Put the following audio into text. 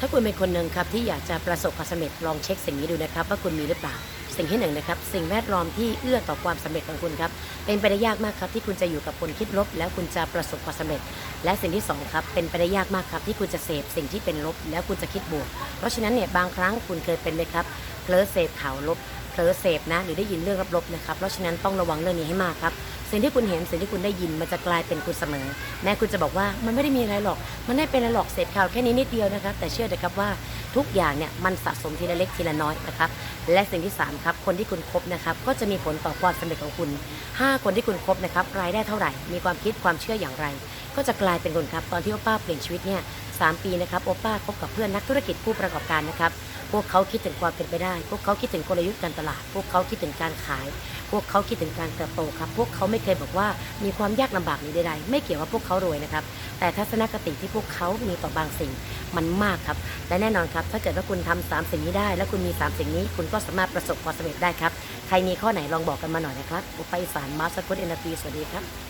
ถ้าคุณเป็นคนหนึ่งครับที่อยากจะประสบความสำเร็จลองเช็คสิ่งนี้ดูนะครับ ว่าคุณมีหรือเปล่า สิ่งที่หนึ่งนะครับ สิ่งแวดล้อมที่เอื้อต่อความสำเร็จของคุณครับ เป็นไปได้ยากมากครับ ที่คุณจะอยู่กับคนคิดลบ แล้วคุณจะประสบความสำเร็จ และสิ่งที่สองครับเป็นไปได้ยากมากครับ ที่คุณจะเสพสิ่งที่เป็นลบ แล้วคุณจะคิดบวก เพราะฉะนั้นเนี่ยบางครั้งคุณเคยเป็นไหมครับเผลอเสพข่าวลบเผลอเสพนะหรือได้ยินเรื่องลบๆนะครับเพราะฉะนั้นต้องระวังเรื่องนี้ให้มากครับ สิ่งที่คุณเห็นสิ่งที่คุณได้ยินมันจะกลายเป็นคุณเสมอ แม้คุณจะบอกว่ามันไม่ได้มีอะไรหรอก มันไม่เป็นอะไรหรอกเสพข่าวแค่นี้นิดเดียวนะครับ แต่เชื่อเถอะครับว่าทุกอย่างเนี่ยมันสะสมทีละเล็กทีละน้อยนะครับและสิ่งที่สามครับคนที่คุณคบนะครับก็จะมีผลต่อความสำเร็จของคุณห้าคนที่คุณคบนะครับรายได้เท่าไหร่ มีความคิดความเชื่ออย่างไร ก็จะกลายเป็นคนครับตอนที่ป้าเปลี่ยนชีวิตเนี่ย สามปีนะครับโอป้าคบกับเพื่อนนักธุรกิจผู้ประกอบการนะครับ พวกเขาคิดถึงความเป็นไปได้ พวกเขาคิดถึงกลยุทธ์การตลาด พวกเขาคิดถึงการขาย พวกเขาคิดถึงการเติบโตครับ พวกเขาไม่เคยบอกว่ามีความยากลำบากนี้ใดๆ ไม่เกี่ยวว่าพวกเขารวยนะครับ แต่ทัศนคติที่พวกเขามีต่อบางสิ่งมันมากครับ และแน่นอนครับ ถ้าเกิดว่าคุณทำสามสิ่งนี้ได้ และคุณมีสามสิ่งนี้ คุณก็สามารถประสบความสำเร็จได้ครับ ใครมีข้อไหนลองบอกกันมาหน่อยนะครับอุปอีสานมาสกุลเอ็นตีสวัสดีครับ